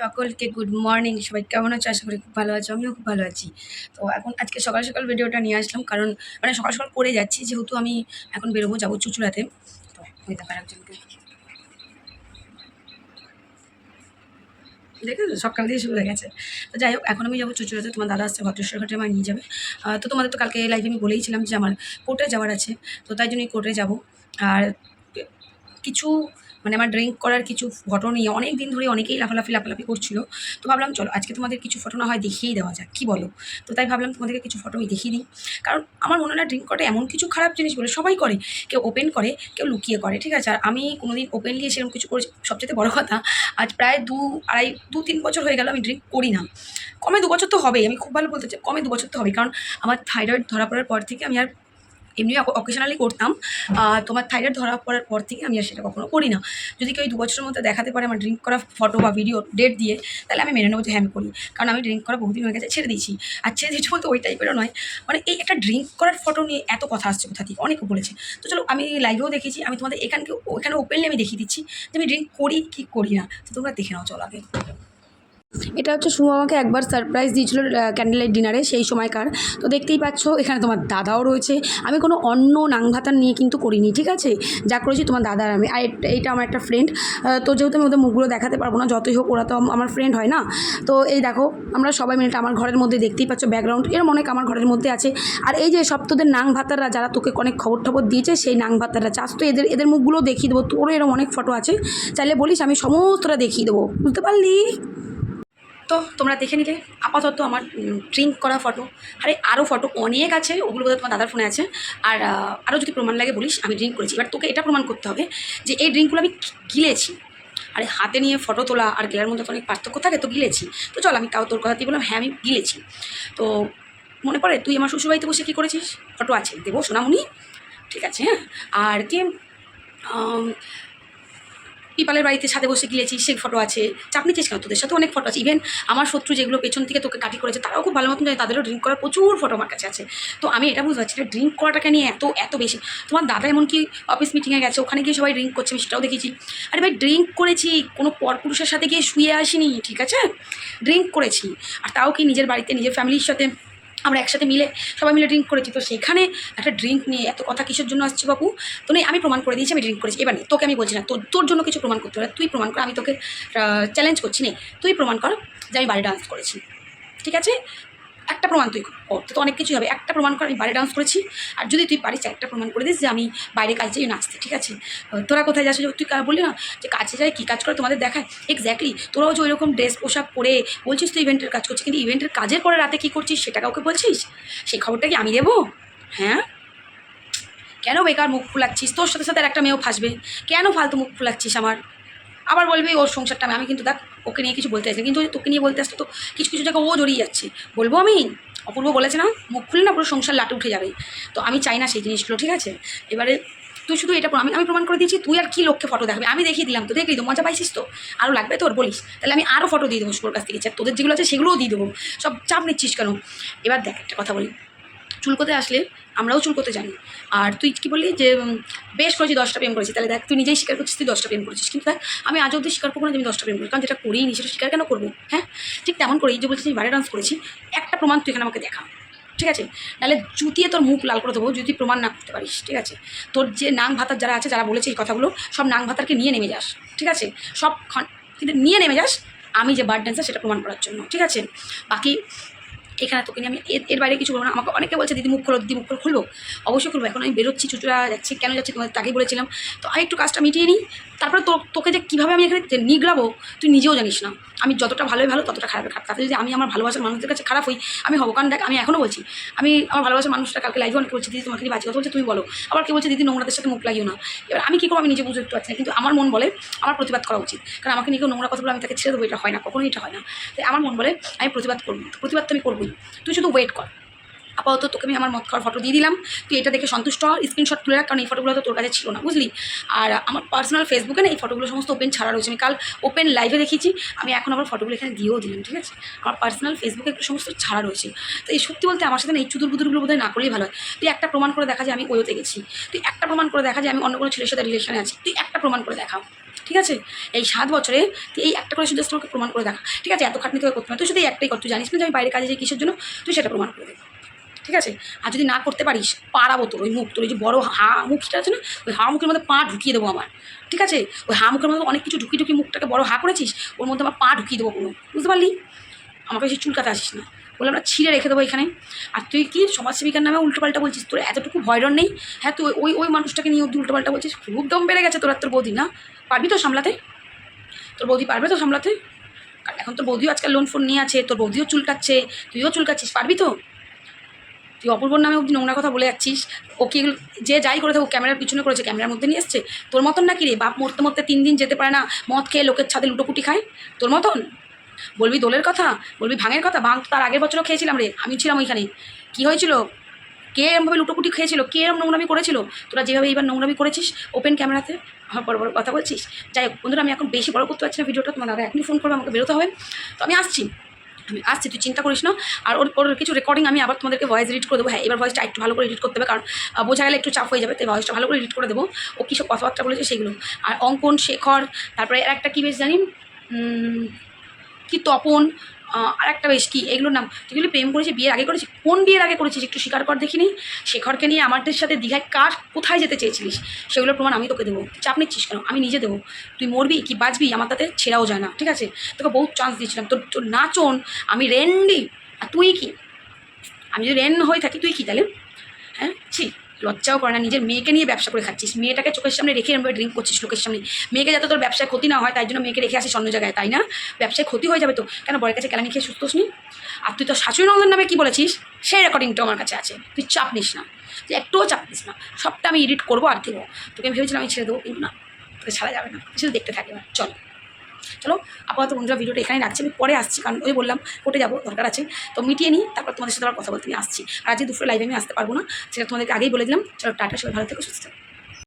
সকলকে good morning সবাই কেমন আছো? আশা করি খুব ভালো আছো। আমিও খুব ভালো আছি। তো এখন আজকে সকাল সকাল ভিডিওটা নিয়ে আসলাম কারণ মানে সকাল সকাল করে যাচ্ছি। যেহেতু আমি এখন বেরোবো, যাব চুচুড়াতে। তো ওই দেখার একজনকে দেখেছ? সকাল দিয়ে শুরু হয়ে গেছে। তো যাই হোক, এখন আমি যাব চুচুড়াতে। তোমার দাদা আসছে, ভদ্রেশ্বর ঘাটে আমার নিয়ে যাবে। তো তোমাদের তো কালকে লাইভে আমি বলেইছিলাম যে আমার কোর্টে যাওয়ার আছে। তো তাই জন্যই কোর্টে যাব। আর কিছু মানে আমার ড্রিঙ্ক করার কিছু ফটো নিয়ে অনেক দিন ধরে অনেকেই লাফালাফি লাফালাফি করছিল। তো ভাবলাম, চলো, আজকে তোমাদের কিছু ফটো না হয় দেখিয়েই দেওয়া যাক, কী বলো? তো তাই ভাবলাম, তোমাদেরকে কিছু ফটো আমি দেখিয়ে দিই। কারণ আমার মনে হয় না ড্রিঙ্ক করাটা এমন কিছু খারাপ জিনিস বলে সবাই করে। কেউ ওপেন করে, কেউ লুকিয়ে করে, ঠিক আছে? আর আমি কোনোদিন ওপেনলি সেরকম কিছু করেছি, সবচেয়ে বড় কথা, আজ প্রায় দু আড়াই, দু তিন বছর হয়ে গেল আমি ড্রিঙ্ক করি না। কমে দু বছর তো হবেই, আমি খুব ভালো বলতে চাই, কমে দু বছর তো হবে কারণ আমার থাইরয়েড ধরা পড়ার পর থেকে আমি আর এমনি অকেশনালি করতাম। তোমার থাইরয়েড ধরা পড়ার পর থেকে আমি আর সেটা কখনো করি না। যদি কেউ দু বছরের মধ্যে দেখাতে পারে আমার ড্রিঙ্ক করা ফটো বা ভিডিও ডেট দিয়ে, তাহলে আমি মেনে নেব যে হ্যাঁ আমি করি। কারণ আমি ড্রিঙ্ক করা বহুদিন হয়ে গেছে, ছেড়ে দিয়েছি। আর ছেড়ে দিয়েছি বলতে ওই টাইপেরও নয়। মানে এই একটা ড্রিঙ্ক করার ফটো নিয়ে এত কথা আসছে কোথা থেকে? অনেকে বলেছে। তো চলো, আমি লাইভেও দেখেছি আমি তোমাদের এখানকে, ওখানে ওপেনলি আমি দেখিয়ে দিচ্ছি যে আমি ড্রিঙ্ক করি কি করি না। তো তোমরা দেখে নাও, চলো আগে। এটা হচ্ছে শুভ আমাকে একবার সারপ্রাইজ দিয়েছিল ক্যান্ডেল লাইট ডিনারে সেই সময়কার। তো দেখতেই পাচ্ছ, এখানে তোমার দাদাও রয়েছে। আমি কোনো অন্য নাংভাতার নিয়ে কিন্তু করিনি, ঠিক আছে? যা করেছি তোমার দাদার আমি। আর এইটা আমার একটা ফ্রেন্ড তো যেহেতু আমি ওদের মুখগুলো দেখাতে পারব না, যতই হোক ওরা তো আমার ফ্রেন্ড হয় না। তো এই দেখো, আমরা সবাই মিলে আমার ঘরের মধ্যে দেখতেই পাচ্ছ ব্যাকগ্রাউন্ড এরম অনেক আমার ঘরের মধ্যে আছে। আর এই যে সব তোদের নাং ভাতাররা যারা তোকে অনেক খবর টবর দিয়েছে, সেই নাং ভাতাররা চাস তো এদের এদের মুখগুলো দেখিয়ে দেবো। তোরও এরকম অনেক ফটো আছে। চাইলে বলিস, আমি সমস্তটা দেখিয়ে দেবো। বুঝতে পারলি? তো তোমরা দেখে নিলে। আপাতত আমার ড্রিঙ্ক করা ফটো আরে আরও ফটো অনেক আছে, ওগুলো বোধহয় তোমার দাদার ফোনে আছে। আর আরও যদি প্রমাণ লাগে বলিস, আমি ড্রিঙ্ক করেছি। এবার তোকে এটা প্রমাণ করতে হবে যে এই ড্রিঙ্কগুলো আমি গিলেছি। আরে, হাতে নিয়ে ফটো তোলা আর গেলার মধ্যে তো অনেক পার্থক্য থাকে, তো গিলেছি। তো চল, আমি তাও তোর কথা দিয়ে বললাম হ্যাঁ আমি গিলেছি। তো মনে পড়ে, তুই আমার শ্বশুরবাড়িতে বসে কী করেছিস? ফটো আছে, দেবো সোনামুনি ঠিক আছে হ্যাঁ? আর কি পিপালের বাড়িতে সাথে বসে গিয়েছি সেই ফটো আছে। চাপ নিচ্ছিস কেন তোদের সাথে অনেক ফটো আছে। ইভেন আমার শত্রু যেগুলো পেছন থেকে তোকে কাটি করেছে, তারাও খুব ভালো মতন জানে, তাদেরও ড্রিঙ্ক করার প্রচুর ফটো আমার কাছে আছে। তো আমি এটা বুঝতে পারছি না ড্রিঙ্ক করাটাকে নিয়ে এত এত বেশি। তোমার দাদা এমনকি অফিস মিটিংয়ে গেছে, ওখানে গিয়ে সবাই ড্রিঙ্ক করছে আমি সেটাও দেখেছি আরে ভাই ড্রিঙ্ক করেছি, কোনো পরপুরুষের সাথে গিয়ে শুয়ে আসিনি, ঠিক আছে? ড্রিঙ্ক করেছি। আর তাও কি নিজের বাড়িতে, নিজের ফ্যামিলির সাথে আমরা একসাথে মিলে, সবাই মিলে ড্রিঙ্ক করেছি। তো সেখানে একটা ড্রিঙ্ক নিয়ে, এত কথা কিসের জন্য আসছে বাবু তো নেই, আমি প্রমাণ করে দিয়েছি, আমি ড্রিঙ্ক করেছি। এবার তোকে আমি বলছি না, তোর তোর জন্য কিছু প্রমাণ করতে পারে তুই প্রমাণ কর, আমি তোকে চ্যালেঞ্জ করছি নে তুই প্রমাণ কর যে আমি বাড়ি ডান্স করেছি। ঠিক আছে? একটা প্রমাণ তুই কর তো অনেক কিছুই হবে। একটা প্রমাণ কর, আমি বাইরে ডান্স করেছি। আর যদি তুই পারিস একটা প্রমাণ করে দিস যে আমি বাইরে কাজ যাই, নাচতে, ঠিক আছে? তোরা কোথায় যাচ্ছ তুই বললি না যে কাজে যায় কী কাজ করে তোমাদের দেখায়? এক্স্যাক্টলি তোরাও যে ওইরকম ড্রেস পোশাক পরে বলছিস তুই ইভেন্টের কাজ করছিস, কিন্তু ইভেন্টের কাজের পরে রাতে কী করছিস, সেটা কাউকে বলছিস? সেই খবরটা কি আমি দেবো? হ্যাঁ? কেন বেকার মুখ ফুলাচ্ছিস? তোর সাথে সাথে একটা মেয়েও ফাঁসবে। কেন ফালতু মুখ ফুলাচ্ছিস আমার? আবার বলবি, ওর সংসারটা আমি কিন্তু দেখ, ওকে নিয়ে কিছু বলতে চাইছি কিন্তু তোকে নিয়ে বলতে আসতে তো কিছু কিছু জায়গায় ও জড়িয়ে যাচ্ছে। বলব আমি? অপূর্ব বলেছে না? মুখ খুলে না, পুরো সংসার লাটে উঠে যাবে। তো আমি চাই না সেই জিনিসগুলো, ঠিক আছে? এবারে তুই শুধু এটা আমি আমি প্রমাণ করে দিয়েছি, তুই আর কি লোককে ফটো দেখাবি? আমি দেখিয়ে দিলাম তো, দেখলি তো, মজা পাইছিস তো? আরও লাগবে তোর, বলিস? তাহলে আমি আরও ফটো দিয়ে দেবো শুভর কাছ থেকে তোদের যেগুলো আছে সেগুলোও দিয়ে দেবো। সব চাপ নিচ্ছিস কেন? এবার দেখ, একটা কথা বলি। চুলকোতে আসলে আমরাও চুলকোতে জানি। আর তুই কি বললি যে বেশ করেছি দশটা প্রেম করেছি। তাহলে দেখ, তুই নিজেই স্বীকার করছিস, তুই দশটা প্রেম করেছিস। কিন্তু দেখ, আমি আজ অব্দি স্বীকার করব না যে আমি দশটা প্রেম করি কারণ যেটা করিই নি সেটা স্বীকার কেন করব? হ্যাঁ? ঠিক তেমন করেই যে বলছিস আমি বাইরে ডান্স করেছি, একটা প্রমাণ তুই এখানে আমাকে দেখা। ঠিক আছে? নাহলে জুতিয়ে তোর মুখ লাল করে দেবো, যদি প্রমাণ না করতে পারিস। ঠিক আছে? তোর যে নাং ভাতার যারা আছে, যারা বলেছে এই কথাগুলো, সব নাং ভাতারকে নিয়ে নেমে যাস। ঠিক আছে? সব কিন্তু নিয়ে নেমে যাস, আমি যে বার্ড ড্যান্সার সেটা প্রমাণ করার জন্য। ঠিক আছে? বাকি এখানে তোকে নিয়ে আমি এর- বাইরে কিছু বলব না। আমাকে অনেকে বলছে, দিদি, মুখ খোলো, দিদি, মুখ খোলো। খুলবো। অবশ্যই খুলবো। এখন আমি বেরোচ্ছি চুচুরা যাচ্ছি। কেন যাচ্ছি তোমাদের তাকেই বলেছিলাম। তো আমি একটু কাজটা মিটিয়ে নিই। তারপরে তো, তোকে যে কীভাবে আমি এখানে নিগড়াবো, তুই নিজেও জানিস না। আমি যতটা ভালোই ভালো, ততটা খারাপে খারাপ। তাতে যদি আমি আমার ভালোবাসার মানুষদের কাছে খারাপ হই, আমি হব। কারণ দেখ, আমি এখনও বলছি, আমি আমার ভালোবাসার মানুষটা কালকে লাইভে অনেকে বলছি, দিদি, তোমাকে নিয়ে বাজে কথা বলছে, তুমি বলো। আবার কেউ বলছে, দিদি, নোংরাদের সাথে মুখ লাগিও না। এবার আমি কী করব, আমি নিজে বুঝতে পারছি না। কিন্তু আমার মন বলে আমার প্রতিবাদ করা উচিত। কারণ আমাকে নিয়ে কেউ নোংরা কথা বলে আমি তাকে ছেড়ে দেবো, এটা হয় না, কখনোই এটা হয় না। তাই আমার মন বলে আমি প্রতিবাদ করব। প্রতিবাদ তো আমি করবোই। তুই শুধু ওয়েট কর। আপাতত তোকে আমি আমার মত খাওয়ার ফটো দিয়ে দিলাম। তুই এটা দেখে সন্তুষ্ট হ স্ক্রিনশট তুলে রাখ, কারণ এই ফটোগুলো তো তোর কাছে ছিল না, বুঝলি? আর আমার পার্সোনাল ফেসবুকে না এই ফটোগুলো সমস্ত ওপেন ছাড়া রয়েছে। আমি কাল ওপেন লাইভে দেখেছি আমি এখন আবার ফটোগুলো এখানে দিয়েও দিলাম, ঠিক আছে? আমার পার্সোনাল ফেসবুকে একটু সমস্ত ছাড়া রয়েছে। তো এই সত্যি বলতে আমার সাথে না এই চুদুর বুদুরগুলো বোধহয় না করলেই ভালো হয়। তুই একটা প্রমাণ করে দেখা যায় আমি ওয়োতে গেছি। তুই একটা প্রমাণ করে দেখা যায় আমি অন্য কোনো ছেলের সাথে রিলেশনে আছি। তুই একটা প্রমাণ করে দেখা ঠিক আছে? এই সাত বছরে তুই এই একটা করে শুধু আমাকে প্রমাণ করে দেখা, ঠিক আছে? এত খাটনি তোকে করতে হবে তুই শুধু একটাই কর। তুই জানিস না যে আমি বাইরে কাজে যাই কিসের জন্য? তুই সেটা প্রমাণ করে দে। ঠিক আছে? আর যদি না করতে পারিস পারাবো তোর ওই মুখ, তোর ওই যে বড় হা মুখটা আছে না, ওই হা মুখের মধ্যে পা ঢুকিয়ে দেবো আমার ঠিক আছে? ওই হা মুখের মধ্যে অনেক কিছু ঢুকিয়ে ঢুকিয়ে মুখটাকে বড় হা করেছিস, ওর মধ্যে আমার পা ঢুকিয়ে দেবো কোনো, বুঝতে পারলি? আমাকে বেশি চুলকাতে আসিস না। বলে আমরা ছিঁড়ে রেখে দেবো এখানে। আর তুই কি সমাজসেবিকার নামে উল্টোপাল্টা বলছিস? তোর এতটুকু ভয়ডর নেই? হ্যাঁ তুই ওই ওই মানুষটাকে নিয়ে অব্দি উল্টোপাল্টা বলছিস? খুব দম বেড়ে গেছে তোর আর তোর বৌদি, না? পারবি তো সামলাতে? তোর বৌদি পারবে তো সামলাতে? কারণ এখন তোর বৌদিও আজকাল লোন ফোন নিয়ে আছে, তোর বৌদিও চুলকাচ্ছে, তুইও চুলকাচ্ছিস, পারবি তো? তুই অপূর্বর নামে অব্দি নোংরা কথা বলে যাচ্ছিস, ও কি যে যাই করে থাকুক ক্যামেরার পিছনে করেছে ক্যামেরার মধ্যে নিয়ে এসছে। তোর মতন নাকি রে? বাপ মরতে মরতে তিন দিন যেতে পারে না, মদ খেয়ে লোকের ছাদে লুটোপুটি খায়? তোর মতন? বলবি দোলের কথা? বলবি ভাঙের কথা? ভাঙ, তার আগের বছরও খেয়েছিলাম রে আমি ছিলাম ওইখানে। কি হয়েছিল? কে এরমভাবে লুটোপুটি খেয়েছিল? কে এরম নোংরামি করেছিল? তোরা যেভাবে এইবার নোংরামি করেছিস ওপেন ক্যামেরাতে আমার বড় বড় কথা বলছিস? যাই হোক, বন্ধুরা, আমি এখন বেশি বড় করতে পারছি না ভিডিওটা, তোমার দাদা এখনই ফোন করবে, আমাকে বেরোতে হবে। তো আমি আসছি। আমি আসছি তুই চিন্তা করিস না। আর ওর ওর কিছু রেকর্ডিং আমি আবার তোমাদেরকে ভয়েস এডিট করে দেবো। হ্যাঁ এবার ভয়েসটা একটু ভালো করে এডিট করতে হবে, কারণ বোঝা গেলে একটু চাপ হয়ে যাবে, তাই ভয়েসটা ভালো করে এডিট করে দেবো। ও কী সব কথাবার্তা বলেছে সেগুলো। আর অঙ্কন, শেখর, তারপরে একটা কী বেশ জানি কি তপন আর একটা বেশ কি, এগুলোর নাম, যেগুলি প্রেম করেছি, বিয়ের আগে করেছি, কোন বিয়ের আগে করেছিস একটু স্বীকার কর দেখিনি শেখরকে নিয়ে আমাদের সাথে দীঘায় কার কোথায় যেতে চেয়েছিলিস? সেগুলোর প্রমাণ আমি তোকে দেবো। চাপ নিচ্ছিস কেন? আমি নিজে দেবো। তুই মরবি কি বাঁচবি? আমার তাতে ছেঁড়াও যায় না, ঠিক আছে? তোকে বহুত চান্স দিয়েছিলাম। তোর তোর নাচন, আমি রেন্ডি। আর তুই কি? আমি যদি রেন হয়ে থাকি, তুই কি তাহলে? হ্যাঁ? ছি। লজ্জাও করে না, নিজের মেয়েকে নিয়ে ব্যবসা করে খাচ্ছিস। মেয়েটাকে চোখের সামনে রেখে এরমভাবে ড্রিঙ্ক করছিস লোকের সামনে। মেয়েকে যাতে তোর ব্যবসায় ক্ষতি না হয়, তাই জন্য মেয়েকে রেখে আসিস অন্য জায়গায়, তাই না? ব্যবসায় ক্ষতি হয়ে যাবে তো। কেন বরের কাছে কেলানি খেয়ে সুস্থ নি? আর তুই তো শাশুড়ি নন্দন নামে কী বলেছিস? সেই রেকর্ডিংটা আমার কাছে আছে। তুই চাপ নিস না। তুই একটুও চাপ নিস না। সবটা আমি এডিট করব আর দেবো তোকে আমি ভেবেছিলাম আমি ছেড়ে দেবো। কিন্তু না, তোকে ছাড়া যাবে না। শুধু দেখতে থাকবে চল। চলো আপাতত বন্ধুরা ভিডিওটা এখানে রাখছি, আমি পরে আসছি, কারণ ওই বললাম কোর্টে যাব, দরকার আছে। তো মিটিয়ে নিই, তারপর তোমাদের সাথে আবার কথা বলতে আমি আসছি। আর আজকে দুপুরে লাইভে আমি আসতে পারব না, সেটা তোমাদেরকে আগেই বলে দিলাম। চলো টাটা, সবাই ভালো থেকে, সুস্থ